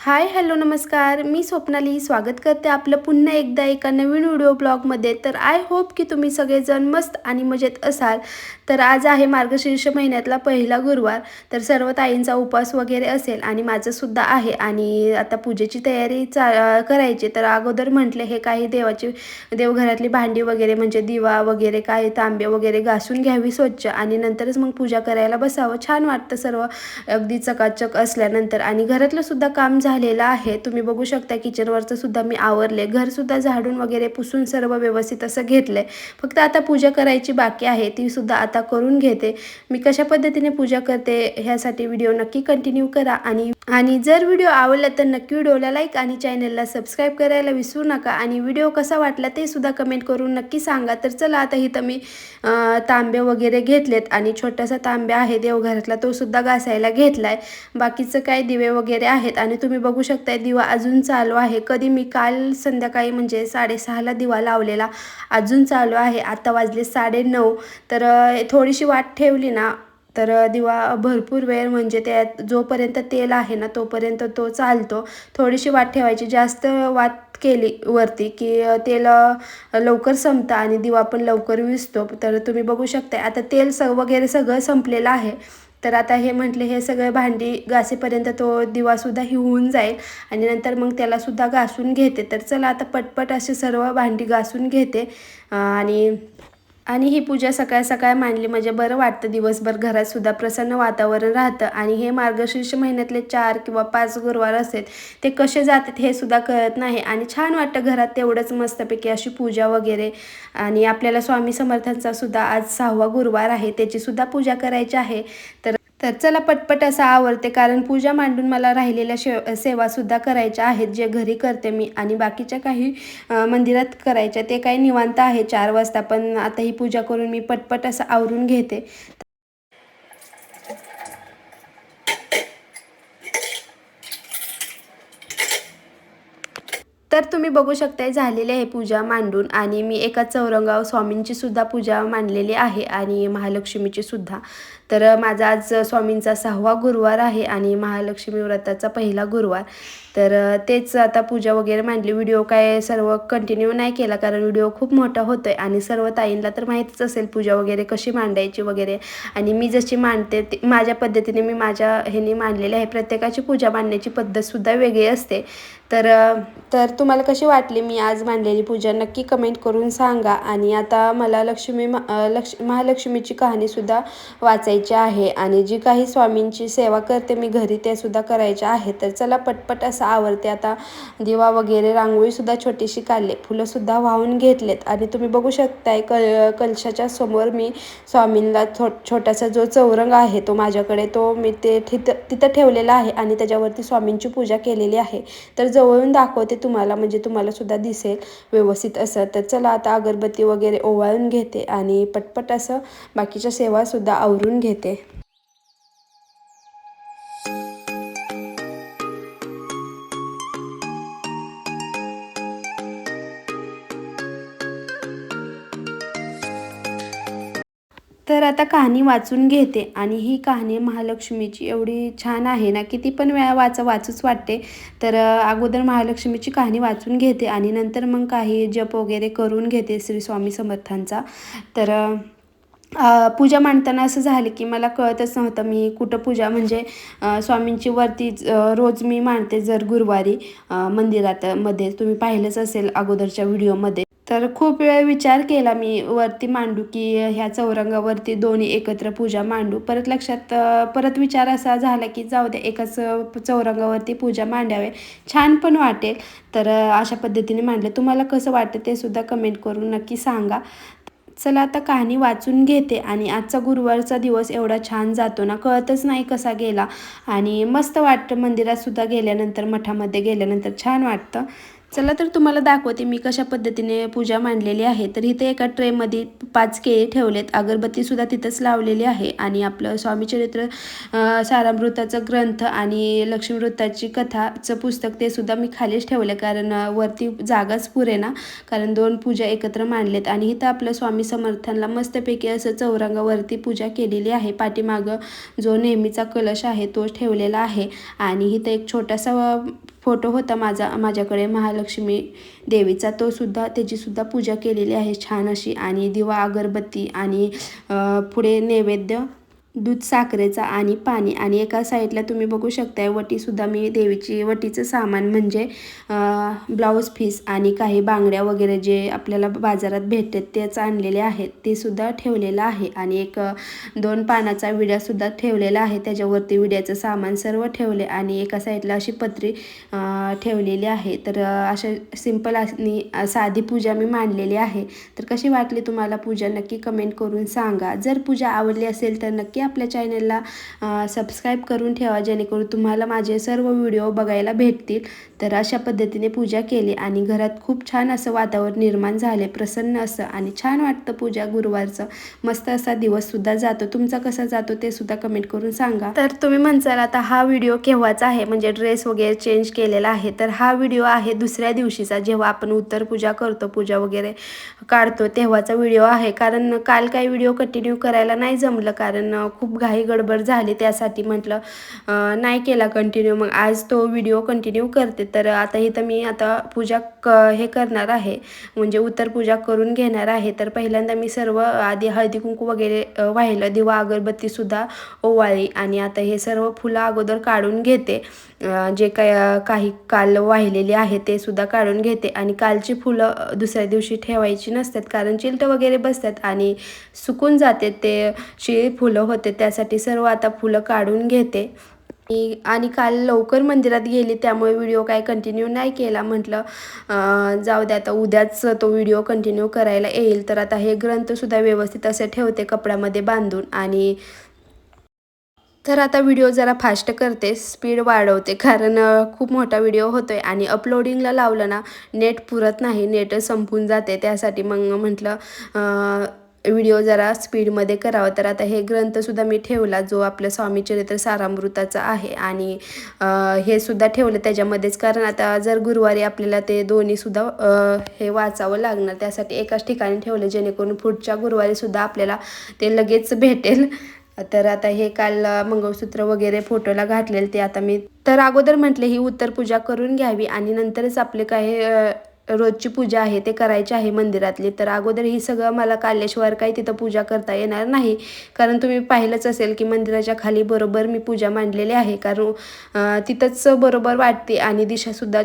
Hi hello नमस्कार. मी स्वप्नाली स्वागत करते आपलं पुन्हा एकदा एका नवीन व्हिडिओ ब्लॉगमध्ये. तर आय होप की तुम्ही सगळेजण मस्त आणि मजेत असाल. तर आज आहे मार्गशीर्ष महिन्यातला पहिला गुरुवार. तर सर्व ताईंचा उपवास वगैरे असेल आणि माझंसुद्धा आहे आणि आता पूजेची तयारी चा करायची. तर अगोदर म्हटले हे काही देवाची देवघरातली भांडी वगैरे म्हणजे दिवा वगैरे काही तांबे वगैरे घासून घ्यावी स्वच्छ आणि नंतरच मग पूजा करायला बसावं. छान वाटतं सर्व. अगदी चकाचक असल्यानंतर आणि घरातलं सुद्धा काम झालेला आहे. तुम्ही बघू शकता किचनवरचं सुद्धा मी आवरले घरसुद्धा झाडून वगैरे पुसून सर्व व्यवस्थित असं घेतलं फक्त आता पूजा करायची बाकी आहे. ती सुद्धा आता करून घेते. मी कशा पद्धतीने पूजा करते ह्यासाठी व्हिडिओ नक्की कंटिन्यू करा आणि आणि जर व्हिडिओ आवडला तर नक्की व्हिडिओला लाईक आणि चॅनलला सबस्क्राईब करायला विसरू नका आणि व्हिडिओ कसा वाटला ते सुद्धा कमेंट करून नक्की सांगा. तर चला आता इथं मी तांबे वगैरे घेतलेत आणि छोटासा तांब्या आहे देवघरातला तो सुद्धा घासायला घेतलाय. बाकीचं काय दिवे वगैरे आहेत आणि तुम्ही बघू शकताय दिवा अजून चालू आहे. कधी मी काल संध्याकाळी म्हणजे साडेसहाला दिवा लावलेला अजून चालू आहे. आता वाजले साडे नऊ तर थोडीशी वाट ठेवली ना तर दिवा भरपूर वेळ म्हणजे त्यात जोपर्यंत तेल आहे ना तोपर्यंत तो चालतो. थोडीशी वाट ठेवायची जास्त वाट केली वरती की तेल लवकर संपतं आणि दिवा पण लवकर विसतो. तर तुम्ही बघू शकता आता तेल स वगैरे सगळं संपलेलं आहे. तर आता हे म्हटले हे सगळं भांडी घासेपर्यंत तो दिवासुद्धा ही होऊन जाईल आणि नंतर मग त्यालासुद्धा घासून घेते. तर चला आता पटपट असे सर्व भांडी घासून घेते. आणि आणि ही पूजा सकाळ सकाळ मांडली. म्हणजे बरं वाटतं. दिवसभर घरात सुद्धा प्रसन्न वातावरण राहतं. आणि हे मार्गशीर्ष महिन्यातले चार किंवा पाच गुरुवार असेल ते कसे जातात हे सुद्धा कळत नाही. आणि छान वाटतं घरात तेवढंच मस्तपैकी अशी पूजा वगैरे. आणि आपल्याला स्वामी समर्थांचा सुद्धा आज सहावा गुरुवार आहे. त्याची सुद्धा पूजा करायची आहे. तर तर चला पटपट असं आवडते कारण पूजा मांडून मला राहिलेल्या शे सेवासुद्धा करायच्या आहेत जे घरी करते मी आणि बाकीच्या काही मंदिरात करायच्या ते काही निवांत आहे चार वाजता पण आता ही पूजा करून मी पटपट असं आवरून घेते. तर तुम्ही बघू शकताय झालेली आहे पूजा मांडून आणि मी एका चौरंगाव स्वामींची सुद्धा पूजा मांडलेली आहे आणि महालक्ष्मीची सुद्धा. तर माझा आज स्वामींचा सहावा गुरुवार आहे आणि महालक्ष्मी व्रताचा पहिला गुरुवार. तर तेच आता पूजा वगैरे मांडली व्हिडिओ काय सर्व कंटिन्यू नाही केला कारण व्हिडिओ खूप मोठा होतोय आणि सर्व ताईंना तर माहीतच असेल पूजा वगैरे कशी मांडायची वगैरे. आणि मी जशी मांडते ती माझ्या पद्धतीने मी माझ्या ह्यानी मांडलेली आहे. प्रत्येकाची पूजा मांडण्याची पद्धतसुद्धा वेगळी असते. तर तर तुम्हाला कशी वाटली मी आज मांडलेली पूजा? नक्की कमेंट करून सांगा. आणि आता मला लक्ष्मी लक्ष महालक्ष्मीची कहाणीसुद्धा वाचायची आहे. आणि जी काही स्वामींची सेवा करते मी घरी त्यासुद्धा करायच्या आहे. तर चला पटपट असं आवडते. आता दिवा वगैरे रांगोळीसुद्धा छोटीशी काढले. फुलंसुद्धा वाहून घेतलेत. आणि तुम्ही बघू शकताय कल कलशाच्या समोर मी स्वामींना छो छोटासा जो चौरंग आहे तो माझ्याकडे तो मी ते तिथं तिथं ठेवलेला आहे आणि त्याच्यावरती स्वामींची पूजा केलेली आहे. तर जवळून दाखवते तुम्हाला म्हणजे तुम्हाला सुद्धा दिसेल व्यवस्थित असं. तर चला आता अगरबत्ती वगैरे ओवाळून घेते आणि पटपट असं बाकीच्या सेवासुद्धा आवरून घेते. तर आता कहाणी वाचून घेते आणि ही कहाणी महालक्ष्मीची एवढी छान आहे ना किती पण वेळा वाचा वाचूच वाटते. तर अगोदर महालक्ष्मीची कहाणी वाचून घेते आणि नंतर मग काही जप वगैरे करून घेते श्री स्वामी समर्थांचा. तर पूजा मांडताना असं झालं की मला कळतच नव्हतं मी कुठं पूजा म्हणजे स्वामींची वरती रोज मी मांडते जर गुरुवारी मंदिरात मध्ये. तुम्ही पाहिलंच असेल अगोदरच्या व्हिडिओमध्ये. तर खूप वेळ विचार केला मी वरती मांडू की ह्या चौरंगावरती दोन्ही एकत्र पूजा मांडू. परत लक्षात परत विचार असा झाला की जाऊ द्या एकाच चौरंगावरती पूजा मांडावे. छान पण वाटेल. तर अशा पद्धतीने मांडले. तुम्हाला कसं वाटतं ते सुद्धा कमेंट करून नक्की सांगा. चला आता कहाणी वाचून घेते आणि आजचा गुरुवारचा दिवस एवढा छान जातो ना कळतच नाही कसा गेला. आणि मस्त वाटतं मंदिरात सुद्धा गेल्यानंतर मठामध्ये गेल्यानंतर छान वाटतं. चला तर तुम्हाला दाखवते मी कशा पद्धतीने पूजा मांडलेली आहे. तर इथे एका ट्रेमध्ये पाच केळी ठेवलेत. अगरबत्तीसुद्धा तिथंच लावलेली आहे आणि आपलं स्वामीचरित्र सारामृताचा ग्रंथ आणि लक्ष्मीवृत्ताची कथाचं पुस्तक ते सुद्धा मी खालीच ठेवलं कारण वरती जागाच पुरे ना. कारण दोन पूजा एकत्र मांडलेत आणि इथं आपलं स्वामी समर्थांना मस्तपैकी असं चौरंगावरती पूजा केलेली आहे. पाठीमागं जो नेहमीचा कलश आहे तो ठेवलेला आहे आणि इथं एक छोटासा फोटो होता माझा माझ्याकडे महालक्ष्मी देवीचा. तो सुद्धा त्याचीसुद्धा पूजा केलेली आहे छान अशी. आणि दिवा अगरबत्ती आणि पुढे नैवेद्य दूध साखरेचा आणि पाणी आणि एका साईडला तुम्ही बघू शकताय वटीसुद्धा मी देवीची वटीचं सामान म्हणजे ब्लाऊज पीस आणि काही बांगड्या वगैरे जे आपल्याला बाजारात भेटतात तेच आणलेले आहेत. ते सुद्धा ठेवलेलं आहे आणि एक दोन पानाचा विड्यासुद्धा ठेवलेला आहे. त्याच्यावरती विड्याचं सामान सर्व ठेवले आणि एका साईडला अशी पत्री ठेवलेली आहे. तर अशा सिंपल आणि साधी पूजा मी मांडलेली आहे. तर कशी वाटली तुम्हाला पूजा? नक्की कमेंट करून सांगा. जर पूजा आवडली असेल तर नक्की आपल्या चॅनलला सबस्क्राईब करून ठेवा जेणेकरून तुम्हाला माझे सर्व व्हिडिओ बघायला भेटतील. तर अशा पद्धतीने पूजा केली आणि घरात खूप छान असं वातावरण निर्माण झाले. प्रसन्न असं आणि छान वाटतं पूजा गुरुवारचं. मस्त असा दिवससुद्धा जातो. तुमचा कसा जातो ते सुद्धा कमेंट करून सांगा. तर तुम्ही म्हणसाल आता हा व्हिडिओ केव्हाचा आहे? म्हणजे ड्रेस वगैरे चेंज केलेला आहे. तर हा व्हिडिओ आहे दुसऱ्या दिवशीचा. जेव्हा आपण उत्तर पूजा करतो पूजा वगैरे काढतो तेव्हाचा व्हिडिओ आहे. कारण काल काही व्हिडिओ कंटिन्यू करायला नाही जमलं. कारण खूप घाई गडबड झाली त्यासाठी म्हटलं नाही केला कंटिन्यू मग आज तो व्हिडिओ कंटिन्यू करते. तर आता इथं मी आता पूजा क हे करणार आहे. म्हणजे उत्तर पूजा करून घेणार आहे. तर पहिल्यांदा मी सर्व आधी हळदी कुंकू वगैरे वाहिलं. दिवा अगरबत्तीसुद्धा ओवाळी आणि आता हे सर्व फुलं अगोदर काढून घेते. जे काय काही काल वाहिलेली आहे ते सुद्धा काढून घेते. आणि कालची फुलं दुसऱ्या दिवशी ठेवायची नसतात. कारण चिलटं वगैरे बसतात आणि सुकून जाते ते शिळी फुलं होते. त्यासाठी सर्व आता फुलं काढून घेते. आणि- आणि काल लवकर मंदिरात गेली. त्यामुळे व्हिडिओ काय कंटिन्यू नाही केला. म्हटलं जाऊ दे आता उद्याच तो व्हिडिओ कंटिन्यू करायला येईल. तर आता हे ग्रंथसुद्धा व्यवस्थित असे ठेवते कपड्यामध्ये बांधून. आणि तर आता व्हिडिओ जरा फास्ट करते स्पीड वाढवते कारण खूप मोठा व्हिडिओ होतो आहे आणि अपलोडिंगला लावलं ना नेट पुरत नाही नेट संपून जाते. त्यासाठी मग म्हटलं व्हिडिओ जरा स्पीडमध्ये करावा. तर आता हे ग्रंथसुद्धा मी ठेवला जो आपलं स्वामीचरित्र सारामृताचा आहे. आणि हे सुद्धा ठेवलं त्याच्यामध्येच. कारण आता जर गुरुवारी आपल्याला ते दोन्हीसुद्धा हे वाचावं लागणार त्यासाठी एकाच ठिकाणी ठेवलं जेणेकरून पुढच्या गुरुवारीसुद्धा आपल्याला ते लगेच भेटेल. तर आता हे काल मंगळसूत्र वगैरे फोटोला घातलेलं ते आता मी तर अगोदर म्हटले ही उत्तर पूजा करून घ्यावी आणि नंतरच आपले काही रोजची पूजा आहे ते करायची आहे मंदिरातली. तर अगोदर ही सगळं मला काढल्याशिवाय काही तिथं पूजा करता येणार नाही. कारण तुम्ही पाहिलंच असेल की मंदिराच्या खाली बरोबर मी पूजा मांडलेली आहे. कारण तिथंच बरोबर वाटते आणि दिशासुद्धा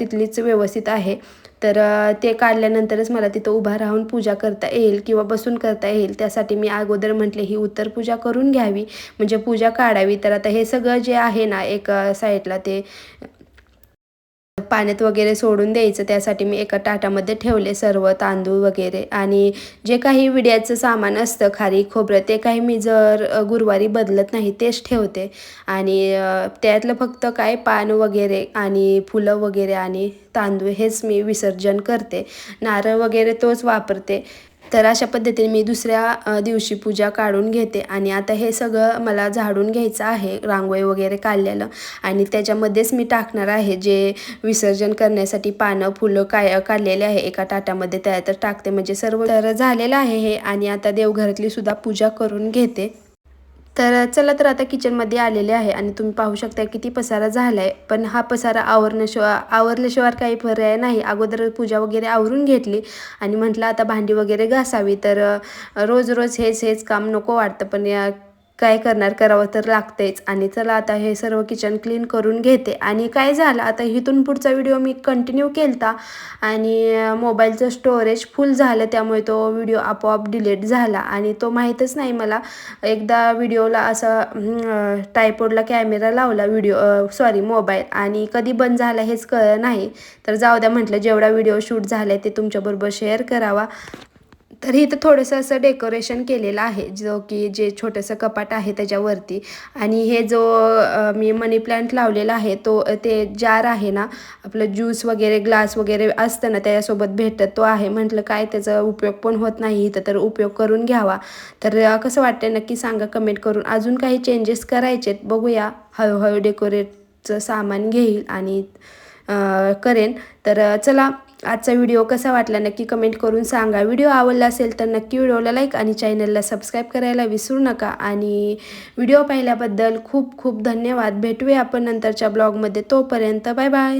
तिथलीच व्यवस्थित आहे. तर ते काढल्यानंतरच मला तिथं उभा राहून पूजा करता येईल किंवा बसून करता येईल. त्यासाठी मी अगोदर म्हटले ही उत्तर पूजा करून घ्यावी. म्हणजे पूजा काढावी. तर आता हे सगळं जे आहे ना एक साईडला ते पाण्यात वगैरे सोडून द्यायचं त्यासाठी मी एका ताटामध्ये ठेवले सर्व तांदूळ वगैरे. आणि जे काही विड्याचं सामान असतं खारी खोबरं ते काही मी जर गुरुवारी बदलत नाही तेच ठेवते. आणि त्यातलं फक्त काय पान वगैरे आणि फुलं वगैरे आणि तांदूळ हेच मी विसर्जन करते. नारळ वगैरे तोच वापरते. तर अशा पद्धतीने मी दुसऱ्या दिवशी पूजा काढून घेते. आणि आता हे सगळं मला झाडून घ्यायचं आहे रांगोळी वगैरे काढलेलं. आणि त्याच्यामध्येच मी टाकणार आहे जे विसर्जन करण्यासाठी पानं फुलं काय काढलेले आहे एका टाटामध्ये त्या तर टाकते. म्हणजे सर्व तर झालेलं आहे हे. आणि आता देवघरातली सुद्धा पूजा करून घेते. तर चला तर आता किचनमध्ये आलेले आहे आणि तुम्ही पाहू शकता किती पसारा झाला आहे पण हा पसारा आवरण्याशिवाय आवरल्याशिवाय काही पर्याय नाही. अगोदर पूजा वगैरे आवरून घेतली आणि म्हटलं आता भांडी वगैरे घासावी. तर रोज रोज हेच हेच काम नको वाटतं. पण या काय करणार? करावं तर लागतेच. आणि चला आता हे सर्व किचन क्लीन करून घेते. आणि काय झालं? आता इथून पुढचा व्हिडिओ मी कंटिन्यू केलता. आणि मोबाईलचं स्टोरेज फुल झालं. त्यामुळे तो व्हिडिओ आपोआप डिलीट झाला. आणि तो माहीतच नाही मला. एकदा व्हिडिओला असं टायपोडला कॅमेरा लावला व्हिडिओ सॉरी मोबाईल आणि कधी बंद झाला हेच कळलं नाही. तर जाऊ द्या म्हटलं जेवढा व्हिडिओ शूट झाला आहे ते तुमच्याबरोबर शेअर करावा. तर इथं थोडंसं असं डेकोरेशन केलेलं आहे जो की जे छोटंसं कपाट आहे त्याच्यावरती. आणि हे जो मी मनी प्लांट लावलेला आहे तो ते जार आहे ना आपलं ज्यूस वगैरे ग्लास वगैरे असतं ना त्याच्यासोबत भेटत तो आहे. म्हटलं काय त्याचा उपयोग पण होत नाही इथं तर उपयोग करून घ्यावा. तर कसं वाटतं नक्की सांगा कमेंट करून. अजून काही चेंजेस करायचेत बघूया. हळूहळू डेकोरेटचं सामान घेईल आणि करेन. तर चला आजचा व्हिडिओ कसा वाटला नक्की कमेंट करून सांगा. व्हिडिओ आवडला असेल तर नक्की व्हिडिओला लाईक आणि चॅनलला सबस्क्राईब करायला विसरू नका. आणि व्हिडिओ पाहिल्याबद्दल खूप खूप धन्यवाद. भेटूया आपण नंतरच्या ब्लॉगमध्ये. तोपर्यंत बाय बाय.